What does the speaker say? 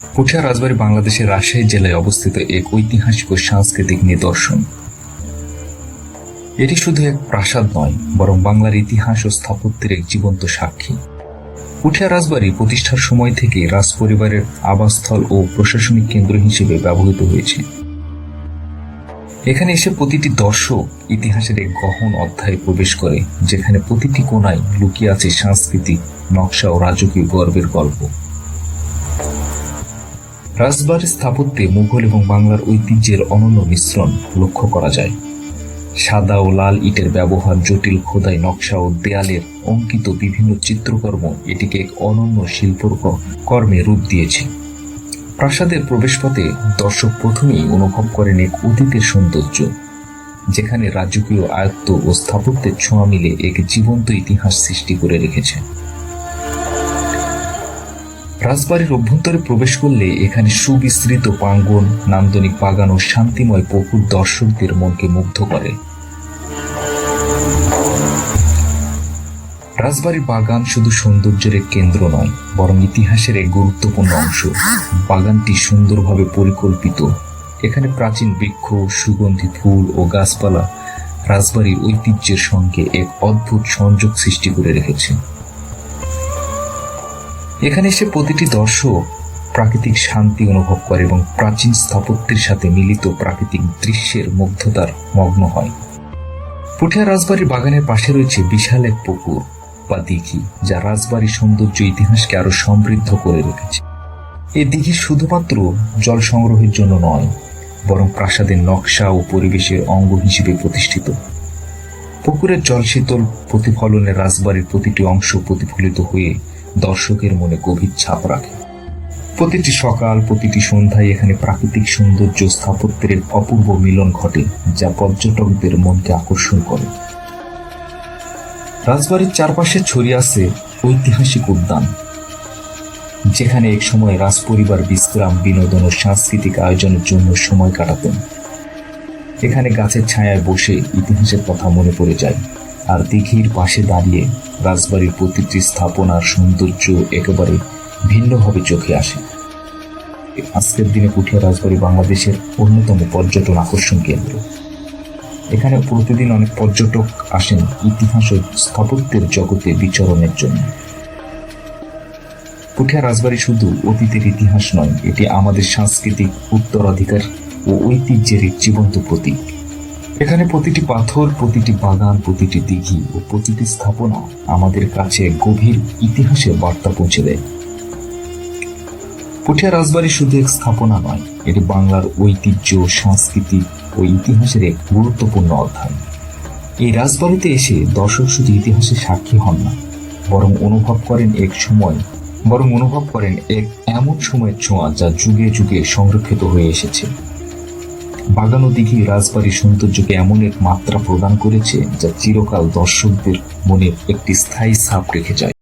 পুঠিয়া রাজবাড়ী বাংলাদেশের রাজশাহী জেলায় অবস্থিত এক ঐতিহাসিক ও সাংস্কৃতিক নিদর্শন। এটি শুধু এক প্রাসাদ নয়, বরং বাংলার ইতিহাস ও স্থাপত্যের এক জীবন্ত সাক্ষী। পুঠিয়া রাজবাড়ি প্রতিষ্ঠার সময় থেকে রাজ পরিবারের আবাসস্থল ও প্রশাসনিক কেন্দ্র হিসেবে ব্যবহৃত হয়েছে। এখানে এসে প্রতিটি দর্শক ইতিহাসের এক গহন অধ্যায়ে প্রবেশ করে, যেখানে প্রতিটি কোনায় লুকিয়ে আছে সাংস্কৃতিক নকশা ও রাজকীয় গর্বের গল্প। রাজবাড়ির স্থাপত্যে মুঘল এবং বাংলার ঐতিহ্যের অনন্য মিশ্রণ লক্ষ্য করা যায়। সাদা ও লাল ইটের ব্যবহার, জটিল খোদাই নকশা ও দেয়ালের অঙ্কিত বিভিন্ন চিত্রকর্ম এটিকে এক অনন্য শিল্পর কর্মে রূপ দিয়েছে। প্রাসাদের প্রবেশপথে দর্শক প্রথমেই অনুভব করেন এক অতীতের সৌন্দর্য, যেখানে রাজকীয় আয়ত্ত ও স্থাপত্যের ছোঁয়া মিলে এক জীবন্ত ইতিহাস সৃষ্টি করে রেখেছে। রাজবাড়ির অভ্যন্তরে প্রবেশ করলে এখানে সুবিস্তৃত প্রাঙ্গণ, নান্দনিক বাগান ও শান্তিময় পুকুর দর্শকদের মনকে মুগ্ধ করে। রাজবাড়ির বাগান শুধু সৌন্দর্যের এক কেন্দ্র নয়, বরং ইতিহাসের এক গুরুত্বপূর্ণ অংশ। বাগানটি সুন্দরভাবে পরিকল্পিত। এখানে প্রাচীন বৃক্ষ, সুগন্ধি ফুল ও গাছপালা রাজবাড়ির ঐতিহ্যের সঙ্গে এক অদ্ভুত সংযোগ সৃষ্টি করে রেখেছে। এখানে এসে প্রতিটি দর্শক প্রাকৃতিক শান্তি অনুভব করে এবং প্রাচীন স্থাপত্যের সাথে মিলিত প্রাকৃতিক দৃশ্যের মুগ্ধতার মগ্ন হয়। পুঠিয়া রাজবাড়ির বাগানের পাশে রয়েছে বিশাল এক পুকুর বা দিঘি, যা রাজবাড়ির সৌন্দর্য ইতিহাসকে আরও সমৃদ্ধ করে রেখেছে। এই দিঘি শুধুমাত্র জল সংগ্রহের জন্য নয়, বরং প্রাসাদের নকশা ও পরিবেশের অঙ্গ হিসেবে প্রতিষ্ঠিত। পুকুরের জল শীতল প্রতিফলনে রাজবাড়ির প্রতিটি অংশ প্রতিফলিত হয়ে দর্শকের মনে গভীর ছাপ রাখে। প্রতিটি সকাল, প্রতিটি সন্ধ্যায় এখানে প্রাকৃতিক সৌন্দর্য স্থাপত্যের অপূর্ব মিলন ঘটে, যা পর্যটকদের মনকে আকর্ষণ করে। রাজবাড়ির চারপাশে ছড়িয়ে আছে ঐতিহাসিক উদ্যান, যেখানে এক সময় রাজপরিবার বিশ্রাম, বিনোদন ও সাংস্কৃতিক আয়োজনের জন্য সময় কাটাতেন। এখানে গাছের ছায়ায় বসে ইতিহাসের কথা মনে পড়ে যায়। আর দিঘির পাশে দাঁড়িয়ে রাজবাড়ির প্রতিটি স্থাপনার সৌন্দর্য একেবারে ভিন্নভাবে চোখে আসে। আজকের দিনে পুঠিয়া রাজবাড়ি বাংলাদেশের অন্যতম পর্যটন আকর্ষণ কেন্দ্র। এখানে প্রতিদিন অনেক পর্যটক আসেন ইতিহাস ও স্থাপত্যের জগতে বিচরণের জন্য। পুঠিয়া রাজবাড়ি শুধু অতীতের ইতিহাস নয়, এটি আমাদের সাংস্কৃতিক উত্তরাধিকার ও ঐতিহ্যের জীবন্ত প্রতীক। এখানে প্রতিটি পাথর, প্রতিটি বাগান, প্রতিটি দিঘি ও প্রতিটি স্থাপনা আমাদের কাছে গভীর ইতিহাসের বার্তা পৌঁছে দেয়। পুঠিয়া রাজবাড়ি শুধু এক স্থাপনা নয়, এটি বাংলার ঐতিহ্য, সংস্কৃতি ও ইতিহাসের এক গুরুত্বপূর্ণ অধ্যায়। এই রাজবাড়িতে এসে দর্শক শুধু ইতিহাসে সাক্ষী হন না, বরং অনুভব করেন এক সময়, বরং অনুভব করেন এক এমন সময়ের ছোঁয়া যা যুগে যুগে সংরক্ষিত হয়ে এসেছে। বাগান দিঘি রাজবাড়ির সৌন্দর্যকে এমন এক মাত্রা প্রদান করেছে যা চিরকাল দর্শকদের মনে একটি স্থায়ী ছাপ রেখে যায়।